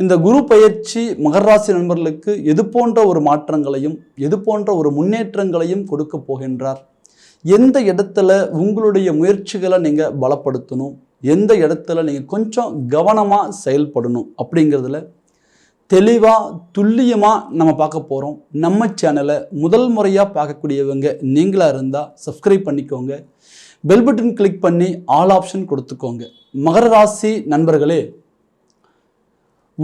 இந்த குரு பயிற்சி மகராசி நண்பர்களுக்கு எது போன்ற ஒரு மாற்றங்களையும் எது போன்ற ஒரு முன்னேற்றங்களையும் கொடுக்க போகின்றார். எந்த இடத்துல உங்களுடைய முயற்சிகளை நீங்கள் பலப்படுத்தணும் எந்த இடத்துல நீங்கள் கொஞ்சம் கவனமாக செயல்படணும் அப்படிங்கிறதுல தெளிவாக துல்லியமாக நம்ம பார்க்க போகிறோம் நம்ம சேனலை முதல் முறையாக பார்க்கக்கூடியவங்க நீங்களாக இருந்தால் சப்ஸ்கிரைப் பண்ணிக்கோங்க. பெல் பட்டன் கிளிக் பண்ணி ஆல் ஆப்ஷன் கொடுத்துக்கோங்க. மகர ராசி நண்பர்களே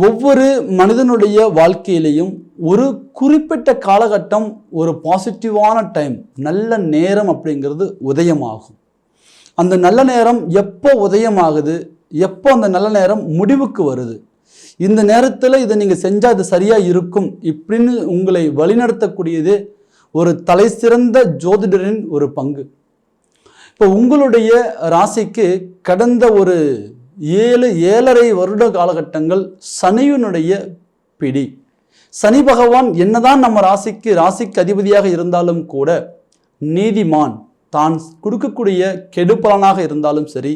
ஒவ்வொரு மனிதனுடைய வாழ்க்கையிலையும் ஒரு குறிப்பிட்ட காலகட்டம் ஒரு பாசிட்டிவான டைம் நல்ல நேரம் அப்படிங்கிறது உதயமாகும். அந்த நல்ல நேரம் எப்போ உதயமாகுது? எப்போ அந்த நல்ல நேரம் முடிவுக்கு வருது? இந்த நேரத்தில் இதை நீங்கள் செஞ்சால் இது சரியாக இருக்கும் இப்படின்னு உங்களை வழிநடத்தக்கூடியது ஒரு தலை சிறந்த ஜோதிடரின் ஒரு பங்கு. இப்போ உங்களுடைய ராசிக்கு கடந்த ஒரு ஏழு ஏழரை வருட காலகட்டங்கள் சனியினுடைய பிடி. சனி பகவான் என்னதான் நம்ம ராசிக்கு ராசிக்கு அதிபதியாக இருந்தாலும் கூட நீதிமான் தான் கொடுக்கக்கூடிய கெடுப்பலனாக இருந்தாலும் சரி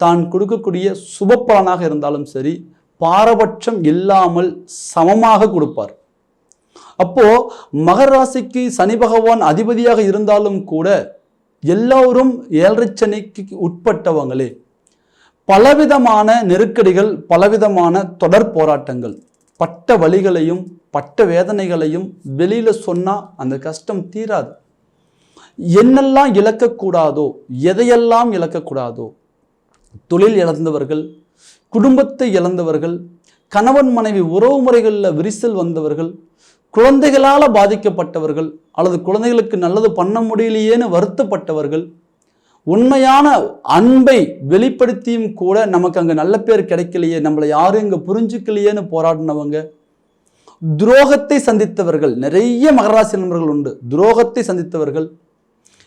தான் கொடுக்கக்கூடிய சுபப்பலனாக இருந்தாலும் சரி பாரபட்சம் இல்லாமல் சமமாக கொடுப்பார். அப்போ மகர ராசிக்கு சனி பகவான் அதிபதியாக இருந்தாலும் கூட எல்லோரும் ஏழரை சனிக்கு உட்பட்டவங்களே பலவிதமான நெருக்கடிகள் பலவிதமான தொடர் போராட்டங்கள். பட்ட வழிகளையும் பட்ட வேதனைகளையும் வெளியில் சொன்னால் அந்த கஷ்டம் தீராது. என்னெல்லாம் இழக்கக்கூடாதோ எதையெல்லாம் இழக்கக்கூடாதோ தொழில் இழந்தவர்கள் குடும்பத்தை இழந்தவர்கள் கணவன் மனைவி உறவு முறைகளில் விரிசல் வந்தவர்கள் குழந்தைகளால் பாதிக்கப்பட்டவர்கள் அல்லது குழந்தைகளுக்கு நல்லது பண்ண முடியலையேன்னு வருத்தப்பட்டவர்கள் உண்மையான அன்பை வெளிப்படுத்தியும் கூட நமக்கு அங்கே நல்ல பேர் கிடைக்கலையே. நம்மளை யாரும் இங்கே புரிஞ்சுக்கலையேன்னு போராடினவங்க. துரோகத்தை சந்தித்தவர்கள் நிறைய மகராசி நண்பர்கள் உண்டு. துரோகத்தை சந்தித்தவர்கள்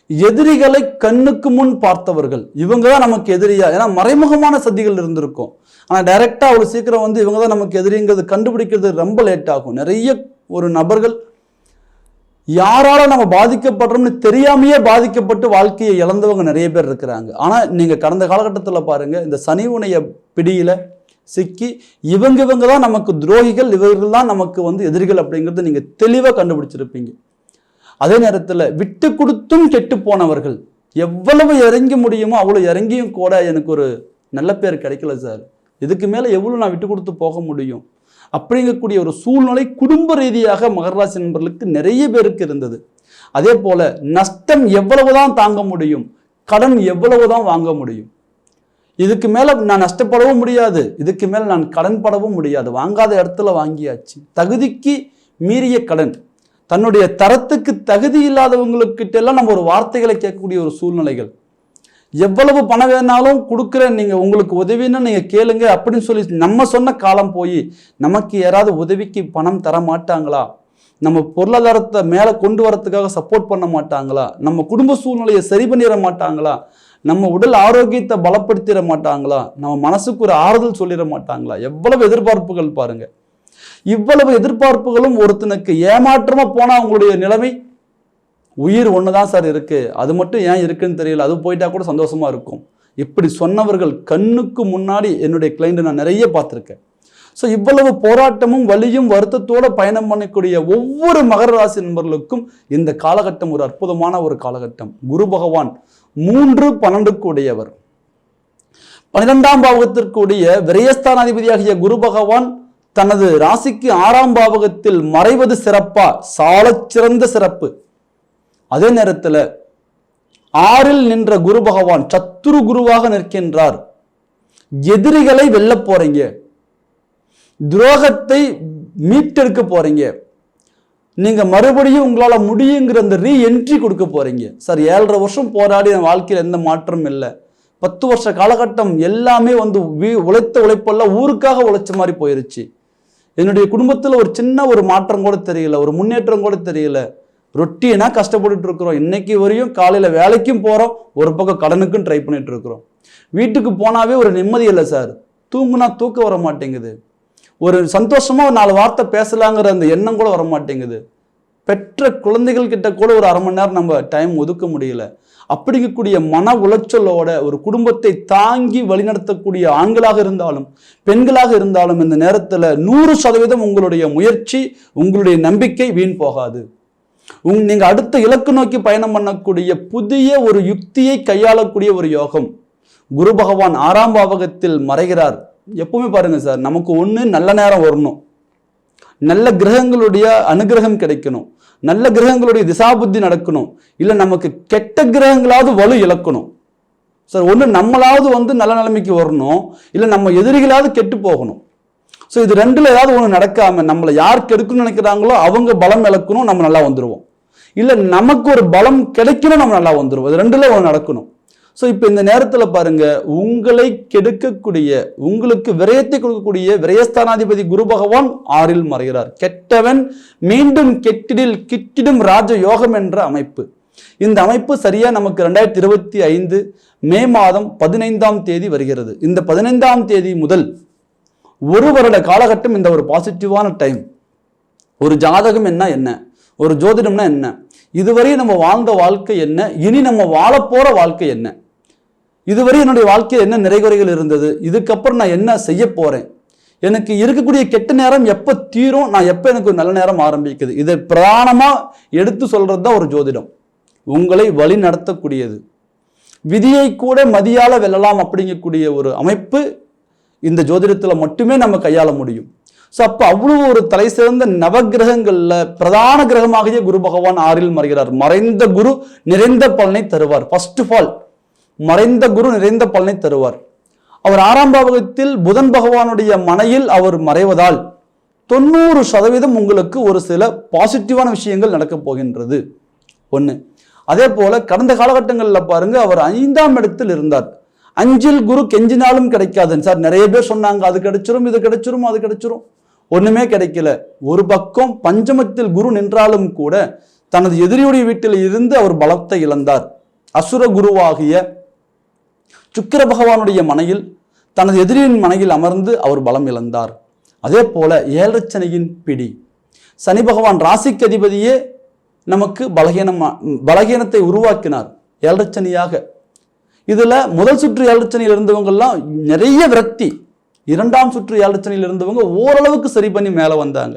எதிரிகளை கண்ணுக்கு முன் பார்த்தவர்கள். இவங்க தான் நமக்கு எதிரியா? ஏன்னா மறைமுகமான சதிகள் இருந்திருக்கும். ஆனால் டைரெக்டாக அவ்வளோ சீக்கிரம் வந்து இவங்க தான் நமக்கு எதிரிங்கிறது கண்டுபிடிக்கிறது ரொம்ப லேட் ஆகும். நிறைய ஒரு நபர்கள் யாரால நம்ம பாதிக்கப்படுறோம்னு தெரியாமையே பாதிக்கப்பட்டு வாழ்க்கையை இழந்தவங்க நிறைய பேர் இருக்கிறாங்க. ஆனால் நீங்கள் கடந்த காலகட்டத்தில் பாருங்கள் இந்த சனி உனைய பிடியில் சிக்கி இவங்க இவங்க தான் நமக்கு துரோகிகள் இவர்கள் தான் நமக்கு வந்து எதிரிகள் அப்படிங்கிறது நீங்கள் தெளிவாக கண்டுபிடிச்சிருப்பீங்க. அதே நேரத்தில் விட்டு கொடுத்தும் கெட்டு போனவர்கள் எவ்வளவு இறங்கி முடியுமோ அவ்வளோ இறங்கியும் கூட எனக்கு ஒரு நல்ல பேர் கிடைக்கல சார். இதுக்கு மேலே எவ்வளோ நான் விட்டு கொடுத்து போக முடியும்? அப்படிங்கக்கூடிய ஒரு சூழ்நிலை குடும்ப ரீதியாக மகராசி நண்பர்களுக்கு நிறைய பேருக்கு இருந்தது. அதே போல நஷ்டம் எவ்வளவுதான் தாங்க முடியும் கடன் எவ்வளவுதான் வாங்க முடியும். இதுக்கு மேல நான் நஷ்டப்படவும் முடியாது இதுக்கு மேல நான் கடன் படவும் முடியாது. வாங்காத இடத்துல வாங்கியாச்சு. தகுதிக்கு மீறிய கடன். தன்னுடைய தரத்துக்கு தகுதி இல்லாதவங்களுக்கிட்ட எல்லாம் நம்ம ஒரு வார்த்தைகளை கேட்கக்கூடிய ஒரு சூழ்நிலைகள். எவ்வளவு பணம் வேணாலும் கொடுக்குறேன் நீங்கள் உங்களுக்கு உதவின்னு நீங்கள் கேளுங்க அப்படின்னு சொல்லி நம்ம சொன்ன காலம் போய் நமக்கு யாராவது உதவிக்கு பணம் தர மாட்டாங்களா? நம்ம பொருளாதாரத்தை மேலே கொண்டு வரத்துக்காக சப்போர்ட் பண்ண மாட்டாங்களா? நம்ம குடும்ப சூழ்நிலையை சரி பண்ணிட மாட்டாங்களா? நம்ம உடல் ஆரோக்கியத்தை பலப்படுத்திட மாட்டாங்களா? நம்ம மனசுக்கு ஒரு ஆறுதல் சொல்லிட மாட்டாங்களா? எவ்வளவு எதிர்பார்ப்புகள் பாருங்க. இவ்வளவு எதிர்பார்ப்புகளும் ஒருத்தனுக்கு ஏமாற்றமா போனால் அவங்களுடைய நிலைமை உயிர் ஒன்று தான் சார் இருக்குது அது மட்டும் ஏன் இருக்குன்னு தெரியல. அது போயிட்டா கூட சந்தோஷமாக இருக்கும். இப்படி சொன்னவர்கள் கண்ணுக்கு முன்னாடி என்னுடைய கிளைண்ட்டை நான் நிறைய பார்த்துருக்கேன். ஸோ இவ்வளவு போராட்டமும் வலியும் வருத்தத்தோடு பயணம் பண்ணக்கூடிய ஒவ்வொரு மகர ராசி நண்பர்களுக்கும் இந்த காலகட்டம் ஒரு அற்புதமான ஒரு காலகட்டம். குரு பகவான் மூன்று பன்னெண்டுக்கு உடையவர். பன்னிரெண்டாம் பாவகத்திற்குடைய விரயஸ்தானாதிபதியாகிய குரு பகவான் தனது ராசிக்கு ஆறாம் பாவகத்தில் மறைவது சிறப்பா? சாலச்சிறந்த சிறப்பு. அதே நேரத்தில் ஆறில் நின்ற குரு பகவான் சத்துரு குருவாக நிற்கின்றார். எதிரிகளை வெல்ல போறீங்க. துரோகத்தை மீட்டெடுக்க போறீங்க. நீங்க மறுபடியும் உங்களால முடியுங்கிற அந்த ரீ என்ட்ரி கொடுக்க போறீங்க. சார் ஏழரை வருஷம் போராடி என் வாழ்க்கையில் எந்த மாற்றமும் இல்லை. பத்து வருஷ காலகட்டம் எல்லாமே வந்து உழைத்த உழைப்பெல்லாம் ஊருக்காக உழைச்ச மாதிரி போயிருச்சு. என்னுடைய குடும்பத்தில் ஒரு சின்ன ஒரு மாற்றம் கூட தெரியல ஒரு முன்னேற்றம் கூட தெரியல. ரொட்டினா கஷ்டப்பட்டுட்டு இருக்கிறோம் இன்னைக்கு வரையும் காலையில் வேலைக்கும் போகிறோம் ஒரு பக்கம் கடனுக்கும் ட்ரை பண்ணிட்டு இருக்கிறோம் வீட்டுக்கு போனாவே ஒரு நிம்மதி இல்லை சார் தூங்குனா தூக்கம் வர மாட்டேங்குது. ஒரு சந்தோஷமா ஒரு நாலு வார்த்தை பேசலாங்கிற அந்த எண்ணம் கூட வர மாட்டேங்குது. பெற்ற குழந்தைகள் கிட்ட கூட ஒரு அரை மணி நேரம் நம்ம டைம் ஒதுக்க முடியல. அப்படிங்கக்கூடிய மன உளைச்சலோட ஒரு குடும்பத்தை தாங்கி வழிநடத்தக்கூடிய ஆண்களாக இருந்தாலும் பெண்களாக இருந்தாலும் இந்த நேரத்தில் நூறு சதவீதம் உங்களுடைய முயற்சி உங்களுடைய நம்பிக்கை வீண் போகாது. உங் நீங்கள் அடுத்த இலக்கு நோக்கி பயணம் பண்ணக்கூடிய புதிய ஒரு யுக்தியை கையாளக்கூடிய ஒரு யோகம். குரு பகவான் ஆறாம் பாவகத்தில் மறைகிறார். எப்பவுமே பாருங்க சார் நமக்கு ஒன்று நல்ல நேரம் வரணும். நல்ல கிரகங்களுடைய அனுகிரகம் கிடைக்கணும். நல்ல கிரகங்களுடைய திசாபுத்தி நடக்கணும். இல்லை நமக்கு கெட்ட கிரகங்களாவது வலு இழக்கணும். சார் ஒன்று நம்மளாவது வந்து நல்ல நிலைமைக்கு வரணும். இல்லை நம்ம எதிரிகளாவது கெட்டு போகணும். ஸோ இது ரெண்டில் ஏதாவது ஒன்று நடக்காம நம்மளை யார் கெடுக்கணும்னு நினைக்கிறாங்களோ அவங்க பலம் இழக்கணும் நம்ம நல்லா வந்துடுவோம் இல்லை நமக்கு ஒரு பலம் கிடைக்கணும் நம்ம நல்லா வந்துடுவோம் இது ரெண்டில் ஒன்று நடக்கணும். ஸோ இப்போ இந்த நேரத்தில் பாருங்க உங்களை கெடுக்கக்கூடிய உங்களுக்கு விரயத்தை கொடுக்கக்கூடிய விரயஸ்தானாதிபதி குரு பகவான் ஆறில் மறைகிறார். கெட்டவன் மீண்டும் கெட்டிடில் கிட்டிடும் ராஜ யோகம் என்ற அமைப்பு. இந்த அமைப்பு சரியா நமக்கு ரெண்டாயிரத்தி இருபத்தி ஐந்து மே மாதம் பதினைந்தாம் தேதி வருகிறது. இந்த பதினைந்தாம் தேதி முதல் ஒரு வருட காலகட்டம் இந்த ஒரு பாசிட்டிவான டைம் ஒரு ஜாதகம் என்ன என்ன? ஒரு ஜோதிடம்னா என்ன? இதுவரை நம்ம வாழ்ந்த வாழ்க்கை என்ன? இனி நம்ம வாழப்போகிற வாழ்க்கை என்ன? இதுவரை என்னுடைய வாழ்க்கையில் என்ன நிறைகுறைகள் இருந்தது? இதுக்கப்புறம் நான் என்ன செய்ய போகிறேன் எனக்கு இருக்கக்கூடிய கெட்ட நேரம் எப்போ தீரும்? நான் எப்போ எனக்கு ஒரு நல்ல நேரம் ஆரம்பிக்குது? இதை பிரதானமாக எடுத்து சொல்கிறது தான் ஒரு ஜோதிடம். உங்களை வழி நடத்தக்கூடியது. விதியை கூட மதியால வெல்லலாம் அப்படிங்கக்கூடிய ஒரு அமைப்பு இந்த ஜோதிடத்தில் மட்டுமே நம்ம கையாள முடியும். ஸோ அப்போ அவ்வளோ ஒரு தலை சிறந்த நவகிரகங்களில் பிரதான கிரகமாகிய குரு பகவான் ஆறில் மறைகிறார். மறைந்த குரு நிறைந்த பலனை தருவார். ஃபர்ஸ்ட் ஆஃப் ஆல் மறைந்த குரு நிறைந்த பலனை தருவார். அவர் ஆறாம் பாவகத்தில் புதன் பகவானுடைய மனையில் அவர் மறைவதால் தொண்ணூறு சதவீதம் உங்களுக்கு ஒரு சில பாசிட்டிவான விஷயங்கள் நடக்கப் போகின்றது. ஒன்று அதே போல கடந்த காலகட்டங்களில் பாருங்கள் அவர் ஐந்தாம் இடத்தில் இருந்தார். அஞ்சில் குரு கெஞ்சினாலும் கிடைக்காதுன்னு. சார் நிறைய பேர் சொன்னாங்க அது கிடைச்சிரும் இது கிடைச்சிரும் அது கிடைச்சிரும். ஒன்றுமே கிடைக்கல. ஒரு பக்கம் பஞ்சமத்தில் குரு நின்றாலும் கூட தனது எதிரியுடைய வீட்டில் இருந்து அவர் பலத்தை இழந்தார். அசுர குருவாகிய சுக்கிர பகவானுடைய மனையில் தனது எதிரியின் மனையில் அமர்ந்து அவர் பலம் இழந்தார். அதே போல ஏழரச்சனையின் பிடி. சனி பகவான் ராசிக்கு அதிபதியே நமக்கு பலகீனமா பலகீனத்தை உருவாக்கினார். ஏழரச்சனியாக இதில் முதல் சுற்று ஆலோசனையில் இருந்தவங்கெல்லாம் நிறைய விரக்தி. இரண்டாம் சுற்று ஆலோசனையில் இருந்தவங்க ஓரளவுக்கு சரி பண்ணி மேலே வந்தாங்க.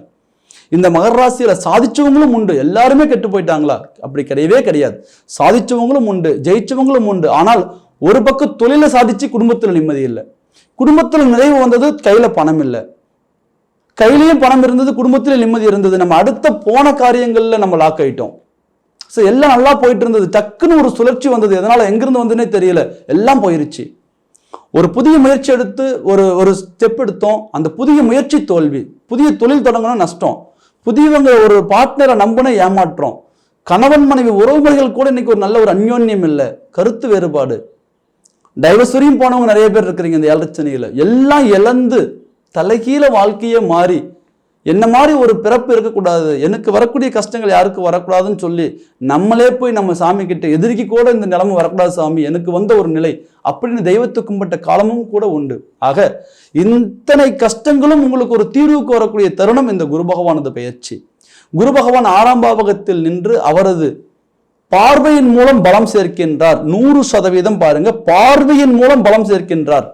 இந்த மகர ராசியில சாதிச்சவங்களும் உண்டு. எல்லாருமே கெட்டு போயிட்டாங்களா? அப்படி கிடையவே கிடையாது. சாதிச்சவங்களும் உண்டு ஜெயிச்சவங்களும் உண்டு. ஆனால் ஒரு பக்கம் தொழிலை சாதிச்சு குடும்பத்தில் நிம்மதி இல்லை. குடும்பத்தில் நிறைவு வந்தது கையில் பணம் இல்லை. கையிலையும் பணம் இருந்தது குடும்பத்தில் நிம்மதி இருந்தது. நம்ம அடுத்த போன காரியங்களில் நம்ம லாக் ஆயிட்டோம். ஸோ எல்லாம் நல்லா போயிட்டு இருந்தது டக்குன்னு ஒரு சுழற்சி வந்தது. எதனால்? எங்கிருந்து வந்ததுன்னே தெரியல. எல்லாம் போயிருச்சு. ஒரு புதிய முயற்சி எடுத்து ஒரு ஒரு ஸ்டெப் எடுத்தோம். அந்த புதிய முயற்சி தோல்வி புதிய தொழில் தொடங்கணும் நஷ்டம். புதியவங்க ஒரு பார்ட்னரை நம்பின ஏமாற்றம். கணவன் மனைவி உறவுமுறைகள் கூட இன்னைக்கு ஒரு நல்ல ஒரு அந்யோன்யம் இல்லை. கருத்து வேறுபாடு. டைவர்ஸ் வரையும் போனவங்க நிறைய பேர் இருக்கிறீங்க இந்த ஏழரச்சனையில் எல்லாம் இழந்து தலைகீழ வாழ்க்கையே மாறி என்ன மாதிரி ஒரு பிறப்பு இருக்கக்கூடாது? எனக்கு வரக்கூடிய கஷ்டங்கள் யாருக்கு வரக்கூடாதுன்னு சொல்லி நம்மளே போய் நம்ம சாமி கிட்ட எதிர்க்கி கூட இந்த நிலைமை வரக்கூடாது சாமி எனக்கு வந்த ஒரு நிலை அப்படின்னு தெய்வத்தை கும்பிட்ட காலமும் கூட உண்டு. ஆக இத்தனை கஷ்டங்களும் உங்களுக்கு ஒரு தீர்வுக்கு வரக்கூடிய தருணம் இந்த குரு பகவானது பயிற்சி குரு பகவான் ஆறாம் பாவகத்தில் நின்று அவரது பார்வையின் மூலம் பலம் சேர்க்கின்றார். நூறு சதவீதம் பாருங்க பார்வையின் மூலம் பலம் சேர்க்கின்றார்.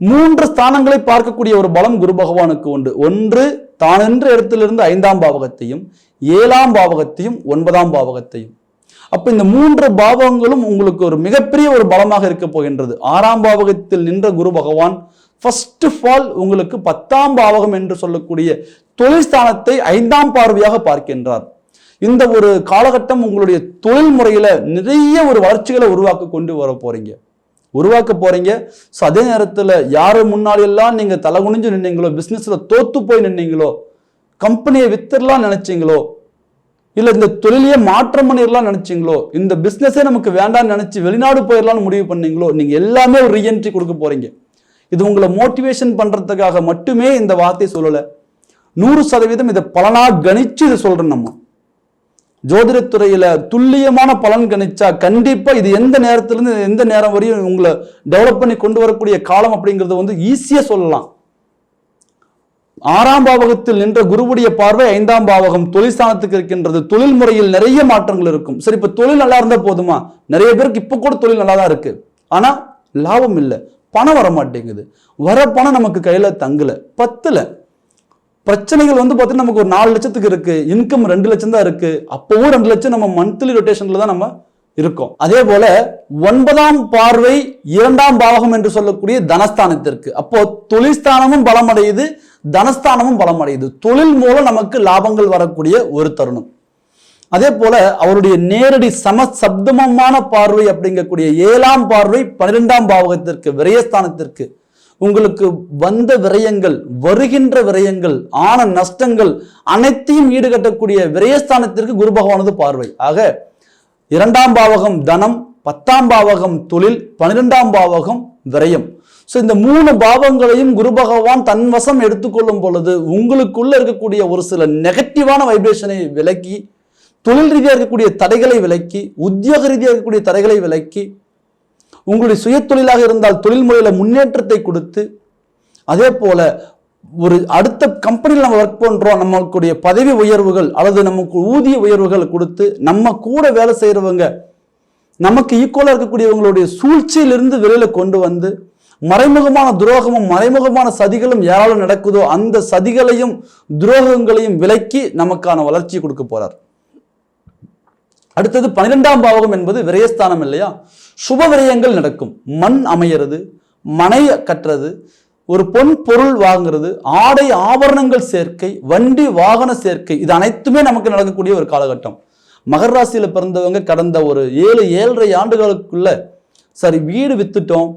மூன்று ஸ்தானங்களை பார்க்கக்கூடிய ஒரு பலம் குரு பகவானுக்கு உண்டு. ஒன்று தான் என்ற இடத்திலிருந்து ஐந்தாம் பாவகத்தையும் ஏழாம் பாவகத்தையும் ஒன்பதாம் பாவகத்தையும். அப்போ இந்த மூன்று பாவகங்களும் உங்களுக்கு ஒரு மிகப்பெரிய ஒரு பலமாக இருக்க போகின்றது. ஆறாம் பாவகத்தில் நின்ற குரு பகவான் ஃபர்ஸ்ட் ஆஃப் ஆல் உங்களுக்கு பத்தாம் பாவகம் என்று சொல்லக்கூடிய தொழில்ஸ்தானத்தை ஐந்தாம் பார்வையாக பார்க்கின்றார். இந்த ஒரு காலகட்டம் உங்களுடைய தொழில் முறையில் நிறைய ஒரு வளர்ச்சிகளை உருவாக்க கொண்டு வர போறீங்க. உருவாக்க போறீங்க. ஸோ அதே நேரத்தில் யார் முன்னாடி எல்லாம் நீங்கள் தலை குனிஞ்சு நின்னீங்களோ பிஸ்னஸில் தோத்து போய் நின்னீங்களோ கம்பெனியை வித்துடலாம் நினைச்சிங்களோ இல்லை இந்த தொழிலையே மாற்றம் பண்ணிடலாம் நினைச்சிங்களோ இந்த பிஸ்னஸே நமக்கு வேண்டாம்னு நினச்சி வெளிநாடு போயிடலாம்னு முடிவு பண்ணீங்களோ நீங்கள் எல்லாமே ஒரு ரீஎன்ட்ரி கொடுக்க போறீங்க. இது உங்களை மோட்டிவேஷன் பண்ணுறதுக்காக மட்டுமே இந்த வார்த்தை சொல்லலை. நூறு சதவீதம் இதை பலனாக கணிச்சு இதை சொல்கிறேன் நம்ம. ஜோதிடத்துறையில துல்லியமான பலன் கணிச்சா கண்டிப்பா இது எந்த நேரத்திலிருந்து எந்த நேரம் வரையும் உங்களை டெவலப் பண்ணி கொண்டு வரக்கூடிய காலம் அப்படிங்கறத வந்து ஈஸியா சொல்லலாம். ஆறாம் பாவகத்தில் நின்ற குருவுடைய பார்வை ஐந்தாம் பாவகம். தொழில் இருக்கின்றது. தொழில் முறையில் நிறைய மாற்றங்கள் இருக்கும். சரி இப்ப தொழில் நல்லா இருந்தா போதுமா? நிறைய பேருக்கு இப்ப கூட தொழில் நல்லா தான் இருக்கு. ஆனா லாபம் இல்லை. பணம் வர மாட்டேங்குது வர பணம் நமக்கு கையில தங்கல. பத்துல. பிரச்சனைகள் வந்து பார்த்தீங்கன்னா நமக்கு ஒரு நாலு லட்சத்துக்கு இருக்கு. இன்கம் ரெண்டு லட்சம் தான் இருக்கு. அப்போவும் ரெண்டு லட்சம் நம்ம மந்த்லி ரொட்டேஷன்ல தான் நம்ம இருக்கோம். அதே போல ஒன்பதாம் பார்வை இரண்டாம் பாவகம் என்று சொல்லக்கூடிய தனஸ்தானத்திற்கு. அப்போ தொழில்ஸ்தானமும் பலமடையுது தனஸ்தானமும் பலமடையுது. தொழில் மூலம் நமக்கு லாபங்கள் வரக்கூடிய ஒரு தருணம். அதே போல அவருடைய நேரடி சம சப்தமமான பார்வை அப்படிங்கக்கூடிய ஏழாம் பார்வை பன்னிரெண்டாம் பாவகத்திற்கு விரயஸ்தானத்திற்கு உங்களுக்கு வந்த விரயங்கள் வருகின்ற விரயங்கள் ஆன நஷ்டங்கள் அனைத்தையும் ஈடுகட்டக்கூடிய விரயஸ்தானத்திற்கு குரு பகவானது பார்வை. ஆக இரண்டாம் பாவகம் தனம் பத்தாம் பாவகம் தொழில் பன்னிரெண்டாம் பாவகம் விரயம். ஸோ இந்த மூணு பாவங்களையும் குரு பகவான் தன் வசம் எடுத்துக்கொள்ளும் பொழுது உங்களுக்குள்ள இருக்கக்கூடிய ஒரு சில நெகட்டிவான வைப்ரேஷனை விலக்கி தொழில் ரீதியாக இருக்கக்கூடிய தடைகளை விலக்கி உத்தியோக ரீதியாக இருக்கக்கூடிய தடைகளை விலக்கி உங்களுடைய சுய தொழிலாக இருந்தால் தொழில் முறையில் முன்னேற்றத்தை கொடுத்து அதே போல ஒரு அடுத்த கம்பெனியில் நம்ம ஒர்க் பண்ணுறோம் நமக்குடைய பதவி உயர்வுகள் அல்லது நமக்கு ஊதிய உயர்வுகள் கொடுத்து நம்ம கூட வேலை செய்கிறவங்க நமக்கு ஈக்குவலாக இருக்கக்கூடியவங்களுடைய சூழ்ச்சியிலிருந்து வெளியில் கொண்டு வந்து மறைமுகமான துரோகமும் மறைமுகமான சதிகளும் யாராலும் நடக்குதோ அந்த சதிகளையும் துரோகங்களையும் விலக்கி நமக்கான வளர்ச்சியை கொடுக்க போகிறார் அடுத்தது பன்னிரெண்டாம் பாவகம் என்பது விரயஸ்தானம் இல்லையா? சுப விரயங்கள் நடக்கும். மண் அமையிறது மனை கட்டுறது ஒரு பொன் பொருள் வாங்குறது ஆடை ஆபரணங்கள் சேர்க்கை வண்டி வாகன சேர்க்கை இது அனைத்துமே நமக்கு நடக்கக்கூடிய ஒரு காலகட்டம். மகர் ராசியில் பிறந்தவங்க கடந்த ஒரு ஏழு ஏழரை ஆண்டுகளுக்குள்ள சரி வீடு வித்துட்டோம்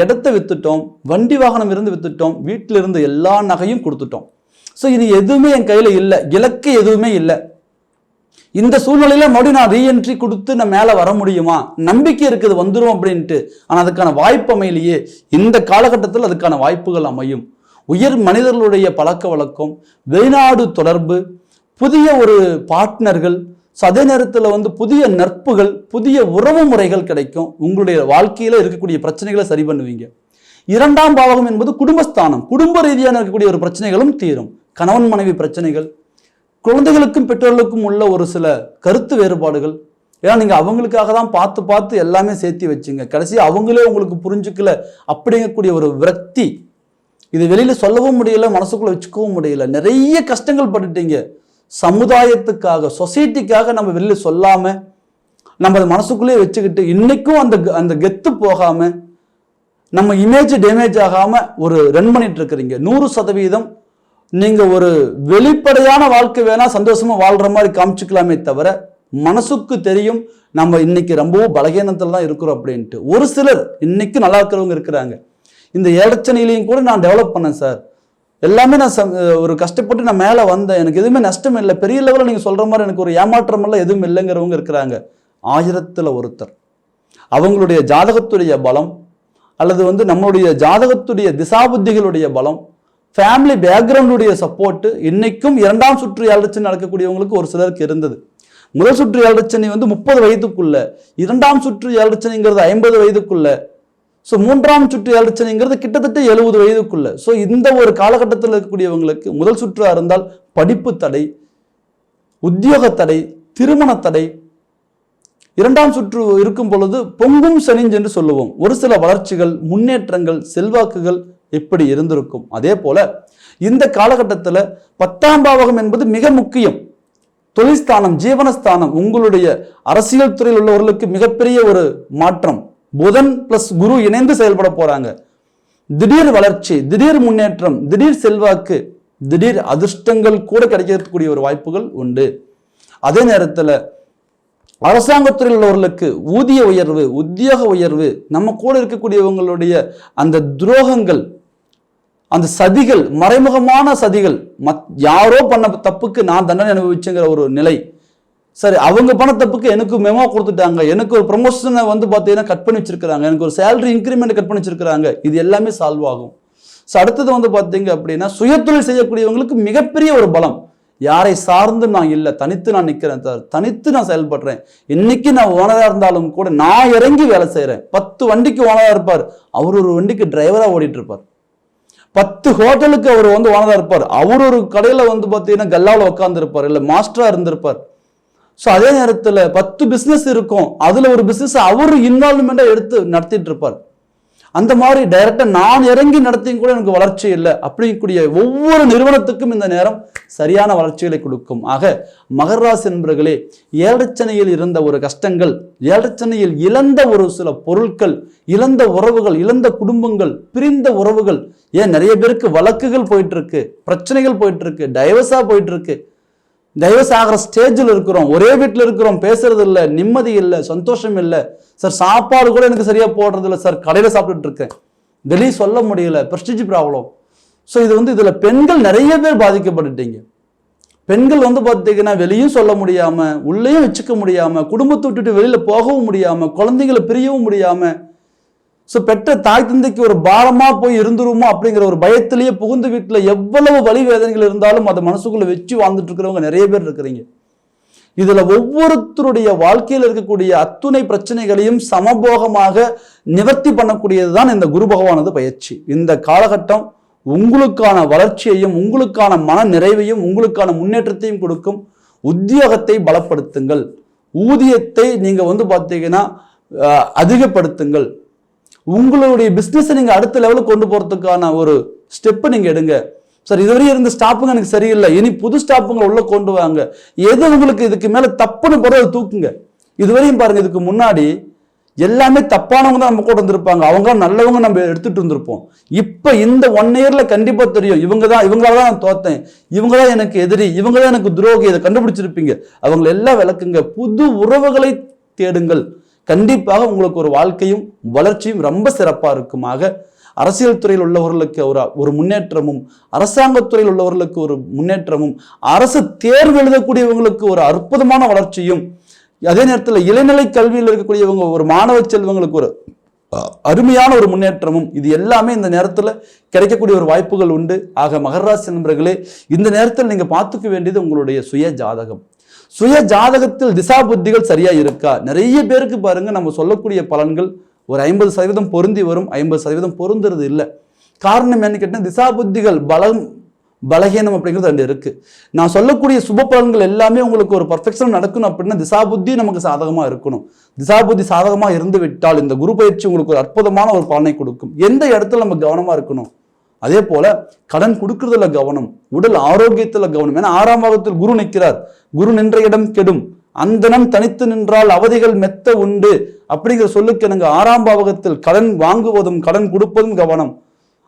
இடத்த வித்துட்டோம் வண்டி வாகனம் இருந்து வித்துட்டோம் வீட்டில் இருந்து எல்லா நகையும் கொடுத்துட்டோம். ஸோ இது எதுவுமே என் கையில் இல்லை. இலக்கு எதுவுமே இல்லை. இந்த சூழ்நிலையில மறுபடியும் நான் ரீஎன்ட்ரி கொடுத்து நான் மேலே வர முடியுமா? நம்பிக்கை இருக்குது வந்துரும் அப்படின்ட்டு. ஆனால் அதுக்கான வாய்ப்பு அமையலையே. இந்த காலகட்டத்தில் அதுக்கான வாய்ப்புகள் அமையும். உயர் மனிதர்களுடைய பழக்க வழக்கம் வெளிநாடு தொடர்பு புதிய ஒரு பார்ட்னர்கள் ஸோ அதே நேரத்தில் வந்து புதிய நட்புகள் புதிய உறவு முறைகள் கிடைக்கும். உங்களுடைய வாழ்க்கையில் இருக்கக்கூடிய பிரச்சனைகளை சரி பண்ணுவீங்க. இரண்டாம் பாவகம் என்பது குடும்பஸ்தானம். குடும்ப ரீதியான இருக்கக்கூடிய ஒரு பிரச்சனைகளும் தீரும். கணவன் மனைவி பிரச்சனைகள் குழந்தைகளுக்கும் பெற்றோர்களுக்கும் உள்ள ஒரு சில கருத்து வேறுபாடுகள். ஏன்னா நீங்கள் அவங்களுக்காக தான் பார்த்து பார்த்து எல்லாமே சேர்த்து வச்சிங்க. கடைசி அவங்களே உங்களுக்கு புரிஞ்சுக்கல அப்படிங்கக்கூடிய ஒரு விரக்தி. இது வெளியில் சொல்லவும் முடியல மனசுக்குள்ளே வச்சுக்கவும் முடியல. நிறைய கஷ்டங்கள் பட்டுட்டீங்க. சமுதாயத்துக்காக சொசைட்டிக்காக நம்ம வெளியில் சொல்லாமல் நம்ம அதை மனசுக்குள்ளேயே வச்சுக்கிட்டு இன்றைக்கும் அந்த அந்த கெத்து போகாமல் நம்ம இமேஜ் டேமேஜ் ஆகாமல் ஒரு ரன் பண்ணிட்டு இருக்கிறீங்க. நூறு சதவீதம் நீங்க ஒரு வெளிப்படையான வாழ்க்கை வேணா சந்தோஷமா வாழ்ற மாதிரி காமிச்சுக்கலாமே தவிர மனசுக்கு தெரியும் நம்ம இன்னைக்கு ரொம்பவும் பலகீனத்தில் தான் இருக்கிறோம் அப்படின்ட்டு. ஒரு சிலர் இன்னைக்கு நல்லா இருக்கிறவங்க இருக்கிறாங்க. இந்த ஏழச்சனையிலையும் கூட நான் டெவலப் பண்ணேன் சார் எல்லாமே நான் ஒரு கஷ்டப்பட்டு நான் மேலே வந்தேன். எனக்கு எதுவுமே நஷ்டம் இல்லை. பெரிய லெவலில் நீங்கள் சொல்கிற மாதிரி எனக்கு ஒரு ஏமாற்றம் எல்லாம் எதுவும் இல்லைங்கிறவங்க இருக்கிறாங்க. ஆயிரத்தில் ஒருத்தர். அவங்களுடைய ஜாதகத்துடைய பலம் அல்லது வந்து நம்மளுடைய ஜாதகத்துடைய திசாபுத்திகளுடைய பலம் ஃபேமிலி பேக்ரவுண்டுடைய சப்போர்ட்டு இன்னைக்கும் இரண்டாம் சுற்று ஏழரச்சனை நடக்கக்கூடியவங்களுக்கு ஒரு சிலருக்கு இருந்தது. முதல் சுற்று ஏழரச்சனை வந்து முப்பது வயதுக்குள்ள இரண்டாம் சுற்று ஏழரச்சனைங்கிறது ஐம்பது வயதுக்குள்ள ஸோ மூன்றாம் சுற்று ஏழரச்சனைங்கிறது கிட்டத்தட்ட எழுபது வயதுக்குள்ள. ஸோ இந்த ஒரு காலகட்டத்தில் இருக்கக்கூடியவங்களுக்கு முதல் சுற்றாக இருந்தால் படிப்பு தடை உத்தியோக தடை திருமண தடை. இரண்டாம் சுற்று இருக்கும் பொழுது பொங்கும் சனிஞ்சு என்று சொல்லுவோம். ஒரு சில வளர்ச்சிகள் முன்னேற்றங்கள் செல்வாக்குகள் இப்படி இருந்திருக்கும். அதே போல இந்த காலகட்டத்தில் பத்தாம் பாவகம் என்பது மிக முக்கியம். தொழில்ஸ்தானம் ஜீவனஸ்தானம் உங்களுடைய அரசியல் துறையில் உள்ளவர்களுக்கு மிகப்பெரிய ஒரு மாற்றம். புதன் பிளஸ் குரு இணைந்து செயல்பட போறாங்க. திடீர் வளர்ச்சி திடீர் முன்னேற்றம் திடீர் செல்வாக்கு திடீர் அதிர்ஷ்டங்கள் கூட கிடைக்கக்கூடிய ஒரு வாய்ப்புகள் உண்டு. அதே நேரத்தில் அரசாங்கத்துறையில் உள்ளவர்களுக்கு ஊதிய உயர்வு உத்தியோக உயர்வு நம்ம கூட இருக்கக்கூடியவங்களுடைய அந்த துரோகங்கள் அந்த சதிகள் மறைமுகமான சதிகள் மத் யாரோ பண்ண தப்புக்கு நான் தண்டனை அனுபவிச்சுங்கிற ஒரு நிலை. சரி அவங்க பண்ண தப்புக்கு எனக்கு மெமோ கொடுத்துட்டாங்க. எனக்கு ஒரு ப்ரொமோஷனை வந்து பார்த்தீங்கன்னா கட் பண்ணி வச்சிருக்கிறாங்க. எனக்கு ஒரு சேலரி இன்க்ரிமெண்ட் கட் பண்ணி வச்சிருக்கிறாங்க. இது எல்லாமே சால்வ் ஆகும். ஸோ அடுத்தது வந்து பார்த்தீங்க அப்படின்னா சுயதொழில் செய்யக்கூடியவங்களுக்கு மிகப்பெரிய ஒரு பலம். யாரை சார்ந்து நான் இல்லை தனித்து நான் நிற்கிறேன் சார் தனித்து நான் செயல்படுறேன். இன்னைக்கு நான் ஓனராக இருந்தாலும் கூட நான் இறங்கி வேலை செய்கிறேன் பத்து வண்டிக்கு ஓனராக இருப்பார். அவர் ஒரு வண்டிக்கு டிரைவராக ஓடிட்டு இருப்பார். பத்து ஹோட்டலுக்கு அவர் வந்து ஓனராக இருப்பார். அவர் ஒரு கடையில் வந்து பார்த்தீங்கன்னா கல்லாவில் உட்காந்துருப்பார் இல்லை மாஸ்டராக இருந்திருப்பார். ஸோ அதே நேரத்தில் பத்து பிஸ்னஸ் இருக்கும். அதில் ஒரு பிஸ்னஸ் அவர் இன்வால்மெண்ட்டாக எடுத்து நடத்திட்டு இருப்பார். அந்த மாதிரி டைரக்டா நான் இறங்கி நடத்தியும் கூட எனக்கு வளர்ச்சி இல்லை. அப்படிங்கக்கூடிய ஒவ்வொரு நிறுவனத்துக்கும் இந்த நேரம் சரியான வளர்ச்சிகளை கொடுக்கும். ஆக மகராசி என்பர்களே ஏழச்சனையில் இருந்த ஒரு கஷ்டங்கள் ஏழச்சனையில் இழந்த ஒரு சில பொருட்கள் இழந்த உறவுகள் இழந்த குடும்பங்கள் பிரிந்த உறவுகள் ஏன் நிறைய பேருக்கு வழக்குகள் போயிட்டு இருக்கு பிரச்சனைகள் போயிட்டு இருக்கு டைவர்ஸா போயிட்டு இருக்கு தயவுசாகிற ஸ்டேஜில் இருக்கிறோம். ஒரே வீட்டில் இருக்கிறோம். பேசுறது இல்லை நிம்மதி இல்லை. சந்தோஷம் இல்லை. சார் சாப்பாடு கூட எனக்கு சரியாக போடுறது இல்லை சார் கடையில் சாப்பிட்டுட்டு இருக்கேன். வெளியே சொல்ல முடியல. பிரஸ்டிஜ் ப்ராப்ளம் ஸோ இது வந்து இதில் பெண்கள் நிறைய பேர் பாதிக்கப்பட்டுட்டீங்க. பெண்கள் வந்து பார்த்தீங்கன்னா வெளியும் சொல்ல முடியாமல் உள்ளேயும் வச்சுக்க முடியாமல் குடும்பத்தை விட்டுட்டு வெளியில் போகவும் முடியாமல் குழந்தைங்களை பிரியவும் முடியாமல் ஸோ பெற்ற தாய் தந்தைக்கு ஒரு பாரமாக போய் இருந்துருமோ அப்படிங்கிற ஒரு பயத்திலேயே புகுந்து வீட்டில் எவ்வளவு வழி வேதனைகள் இருந்தாலும் அதை மனசுக்குள்ளே வச்சு வாழ்ந்துட்டு இருக்கிறவங்க நிறைய பேர் இருக்கிறீங்க. இதில் ஒவ்வொருத்தருடைய வாழ்க்கையில் இருக்கக்கூடிய அத்துணை பிரச்சனைகளையும் சமபோகமாக நிவர்த்தி பண்ணக்கூடியது தான் இந்த குரு பகவானது பயிற்சி. இந்த காலகட்டம் உங்களுக்கான வளர்ச்சியையும் உங்களுக்கான மன நிறைவையும் உங்களுக்கான முன்னேற்றத்தையும் கொடுக்கும் உத்தியோகத்தை பலப்படுத்துங்கள். ஊதியத்தை நீங்கள் வந்து பார்த்தீங்கன்னா அதிகப்படுத்துங்கள். உங்களுடைய பிஸ்னஸை நீங்கள் அடுத்த லெவலுக்கு கொண்டு போகிறதுக்கான ஒரு ஸ்டெப்பை நீங்கள் எடுங்க. சார் இதுவரை இருந்த ஸ்டாப்புங்க எனக்கு சரியில்லை. இனி புது ஸ்டாப்புங்க உள்ளே கொண்டு வாங்க. எது உங்களுக்கு இதுக்கு மேலே தப்புன்னு போகிறத தூக்குங்க. இதுவரையும் பாருங்கள் இதுக்கு முன்னாடி எல்லாமே தப்பானவங்க தான் நம்ம கூட வந்திருப்பாங்க அவங்க நல்லவங்க நம்ம எடுத்துட்டு இருந்திருப்போம். இப்போ இந்த ஒன் இயர்ல கண்டிப்பா தெரியும். இவங்க தான் இவங்களால தான் நான் தோத்தேன். இவங்க தான் எனக்கு எதிரி. இவங்க தான் எனக்கு துரோகி. இதை கண்டுபிடிச்சிருப்பீங்க. அவங்களை எல்லாம் விளக்குங்க. புது உறவுகளை தேடுங்கள். கண்டிப்பாக உங்களுக்கு ஒரு வாழ்க்கையும் வளர்ச்சியும் ரொம்ப சிறப்பாக இருக்குமாக. அரசியல் துறையில் உள்ளவர்களுக்கு ஒரு ஒரு முன்னேற்றமும் அரசாங்கத்துறையில் உள்ளவர்களுக்கு ஒரு முன்னேற்றமும் அரசு தேர்வு எழுதக்கூடியவங்களுக்கு ஒரு அற்புதமான வளர்ச்சியும் அதே நேரத்தில் இளநிலை கல்வியில் இருக்கக்கூடியவங்க ஒரு மாணவ செல்வங்களுக்கு ஒரு அருமையான ஒரு முன்னேற்றமும் இது எல்லாமே இந்த நேரத்தில் கிடைக்கக்கூடிய ஒரு வாய்ப்புகள் உண்டு. ஆக மகராசி நண்பர்களே இந்த நேரத்தில் நீங்கள் பார்த்துக்க வேண்டியது உங்களுடைய சுய ஜாதகம். சுய ஜாதகத்தில் திசா புத்திகள் சரியா இருக்கா? நிறைய பேருக்கு பாருங்க நம்ம சொல்லக்கூடிய பலன்கள் ஒரு ஐம்பது சதவீதம் பொருந்தி வரும் ஐம்பது சதவீதம் பொருந்துறது இல்லை. காரணம் என்னன்னு கேட்டால் திசா புத்திகள் பலம் பலகீனம் அப்படிங்கிறது ரெண்டு இருக்கு. நான் சொல்லக்கூடிய சுப பலன்கள் எல்லாமே உங்களுக்கு ஒரு பர்ஃபெக்ஷன் நடக்கணும் அப்படின்னா திசா புத்தி நமக்கு சாதகமாக இருக்கணும். திசா புத்தி சாதகமாக இருந்து விட்டால் இந்த குரு பயிற்சி உங்களுக்கு ஒரு அற்புதமான ஒரு பலனை கொடுக்கும். எந்த இடத்துல நம்ம கவனமாக இருக்கணும்? அதே போல கடன் கொடுக்கறதுல கவனம் உடல் ஆரோக்கியத்துல கவனம். ஏன்னா ஆறாம் பாகத்தில் குரு நிற்கிறார். குரு நின்ற இடம் கெடும். அந்தனம் தனித்து நின்றால் அவதிகள் மெத்த உண்டு. அப்படிங்கிற சொல்லுக்கு எனக்கு ஆறாம் பாவகத்தில் கடன் வாங்குவதும் கடன் கொடுப்பதும் கவனம்.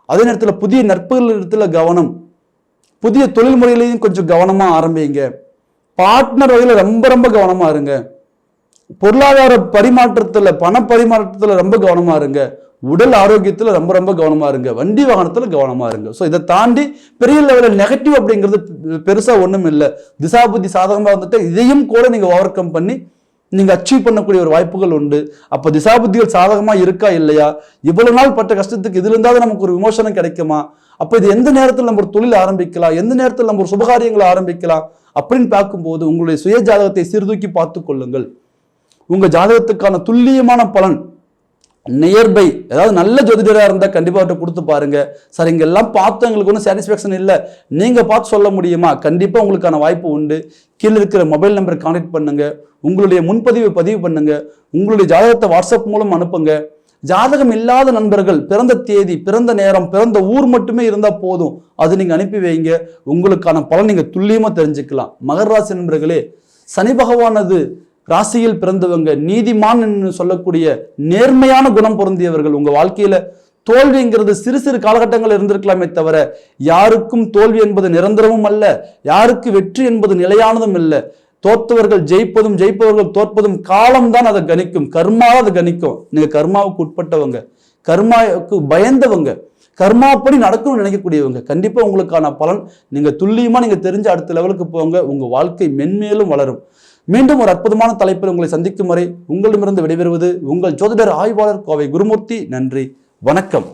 அதே நேரத்தில் புதிய நட்புகள் இடத்துல கவனம். புதிய தொழில் முறையிலையும் கொஞ்சம் கவனமாக ஆரம்பிங்க. பார்ட்னர் வகையில் ரொம்ப ரொம்ப கவனமாக இருங்க. பொருளாதார பரிமாற்றத்தில் பண பரிமாற்றத்தில் ரொம்ப கவனமாக இருங்க. உடல் ஆரோக்கியத்தில் ரொம்ப ரொம்ப கவனமாக இருங்க. வண்டி வாகனத்தில் கவனமாக இருங்க. ஸோ இதை தாண்டி பெரிய லெவலில் நெகட்டிவ் அப்படிங்கிறது பெருசாக ஒன்றும் இல்லை. திசாபுத்தி சாதகமாக வந்துட்டு இதையும் கூட நீங்கள் ஓவர் கம் பண்ணி நீங்கள் அச்சீவ் பண்ணக்கூடிய ஒரு வாய்ப்புகள் உண்டு. அப்போ திசாபுத்திகள் சாதகமாக இருக்கா இல்லையா? இவ்வளோ நாள் பட்ட கஷ்டத்துக்கு இதுல இருந்தாவது நமக்கு ஒரு விமோசனம் கிடைக்குமா? அப்போ இது எந்த நேரத்தில் நம்ம ஒரு தொழில் ஆரம்பிக்கலாம்? எந்த நேரத்தில் நம்ம ஒரு சுபகாரியங்களை ஆரம்பிக்கலாம்? அப்படின்னு பார்க்கும்போது உங்களுடைய சுய ஜாதகத்தை சீர்தூக்கி பார்த்து கொள்ளுங்கள். உங்கள் ஜாதகத்துக்கான துல்லியமான பலன் நியர்பை ஏதாவது நல்ல ஜோதிடராக இருந்தால் கண்டிப்பாக அவர்கிட்ட கொடுத்து பாருங்க. சார் இங்கெல்லாம் பார்த்து எங்களுக்கு ஒன்றும் சாட்டிஸ்ஃபேக்ஷன் இல்லை. நீங்கள் பார்த்து சொல்ல முடியுமா? கண்டிப்பாக உங்களுக்கான வாய்ப்பு உண்டு. கீழே இருக்கிற மொபைல் நம்பரை கான்டெக்ட் பண்ணுங்க. உங்களுடைய முன்பதிவை பதிவு பண்ணுங்க. உங்களுடைய ஜாதகத்தை வாட்ஸ்அப் மூலம் அனுப்புங்க. ஜாதகம் இல்லாத நண்பர்கள் பிறந்த தேதி பிறந்த நேரம் பிறந்த ஊர் மட்டுமே இருந்தால் போதும். அது நீங்கள் அனுப்பி வைங்க. உங்களுக்கான பலன் நீங்கள் துல்லியமாக தெரிஞ்சுக்கலாம். மகர ராசி நண்பர்களே சனி பகவானது ராசியில் பிறந்தவங்க நீதிமான் என்று சொல்லக்கூடிய நேர்மையான குணம் பொருந்தியவர்கள் உங்க வாழ்க்கையில தோல்விங்கிறது சிறு சிறு காலகட்டங்கள் இருந்திருக்கலாமே தவிர யாருக்கும் தோல்வி என்பது நிரந்தரமும் அல்ல யாருக்கு வெற்றி என்பது நிலையானதும் இல்லை. தோற்றவர்கள் ஜெயிப்பதும் ஜெயிப்பவர்கள் தோற்பதும் காலம்தான் அதை கணிக்கும். கர்மாவை அதை கணிக்கும். நீங்க கர்மாவுக்கு உட்பட்டவங்க கர்மாவுக்கு பயந்தவங்க கர்மாப்படி நடக்கணும்னு நினைக்கக்கூடியவங்க கண்டிப்பாக உங்களுக்கான பலன் நீங்கள் துல்லியமாக நீங்கள் தெரிஞ்ச அடுத்த லெவலுக்கு போங்க. உங்கள் வாழ்க்கை மென்மேலும் வளரும். மீண்டும் ஒரு அற்புதமான தலைப்பில் உங்களை சந்திக்கும் வரை உங்களிடமிருந்து விடைபெறுவது உங்கள் ஜோதிடர் ஆய்வாளர் கோவை குருமூர்த்தி. நன்றி. வணக்கம்.